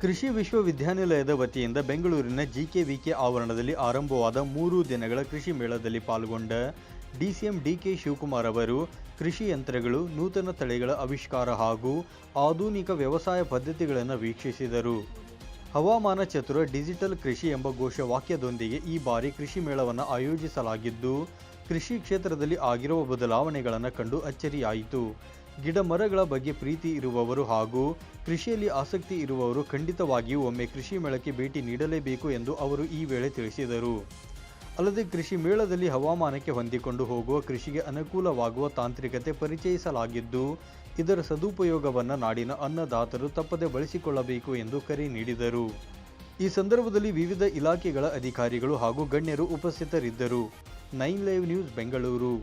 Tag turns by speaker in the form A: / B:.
A: ಕೃಷಿ ವಿಶ್ವವಿದ್ಯಾನಿಲಯದ ವತಿಯಿಂದ ಬೆಂಗಳೂರಿನ ಜಿಕೆವಿಕೆ ಆವರಣದಲ್ಲಿ ಆರಂಭವಾದ ಮೂರು ದಿನಗಳ ಕೃಷಿ ಮೇಳದಲ್ಲಿ ಪಾಲ್ಗೊಂಡ ಡಿಸಿಎಂ ಡಿಕೆ ಶಿವಕುಮಾರ್ ಅವರು, ಕೃಷಿ ಯಂತ್ರಗಳು, ನೂತನ ತಳಿಗಳ ಆವಿಷ್ಕಾರ ಹಾಗೂ ಆಧುನಿಕ ವ್ಯವಸಾಯ ಪದ್ಧತಿಗಳನ್ನು ವೀಕ್ಷಿಸಿದರು. ಹವಾಮಾನ ಚತುರ ಡಿಜಿಟಲ್ ಕೃಷಿ ಎಂಬ ಘೋಷವಾಕ್ಯದೊಂದಿಗೆ ಈ ಬಾರಿ ಕೃಷಿ ಮೇಳವನ್ನು ಆಯೋಜಿಸಲಾಗಿದ್ದು, ಕೃಷಿ ಕ್ಷೇತ್ರದಲ್ಲಿ ಆಗಿರುವ ಬದಲಾವಣೆಗಳನ್ನು ಕಂಡು ಅಚ್ಚರಿಯಾಯಿತು. ಗಿಡ ಮರಗಳ ಬಗ್ಗೆ ಪ್ರೀತಿ ಇರುವವರು ಹಾಗೂ ಕೃಷಿಯಲ್ಲಿ ಆಸಕ್ತಿ ಇರುವವರು ಖಂಡಿತವಾಗಿಯೂ ಒಮ್ಮೆ ಕೃಷಿ ಮೇಳಕ್ಕೆ ಭೇಟಿ ನೀಡಲೇಬೇಕು ಎಂದು ಅವರು ಈ ವೇಳೆ ತಿಳಿಸಿದರು. ಅಲ್ಲದೆ ಕೃಷಿ ಮೇಳದಲ್ಲಿ ಹವಾಮಾನಕ್ಕೆ ಹೊಂದಿಕೊಂಡು ಹೋಗುವ ಕೃಷಿಗೆ ಅನುಕೂಲವಾಗುವ ತಾಂತ್ರಿಕತೆ ಪರಿಚಯಿಸಲಾಗಿದ್ದು, ಇದರ ಸದುಪಯೋಗವನ್ನು ನಾಡಿನ ಅನ್ನದಾತರು ತಪ್ಪದೆ ಬಳಸಿಕೊಳ್ಳಬೇಕು ಎಂದು ಕರೆ ನೀಡಿದರು. ಈ ಸಂದರ್ಭದಲ್ಲಿ ವಿವಿಧ ಇಲಾಖೆಗಳ ಅಧಿಕಾರಿಗಳು ಹಾಗೂ ಗಣ್ಯರು ಉಪಸ್ಥಿತರಿದ್ದರು. Nine live news Bengaluru.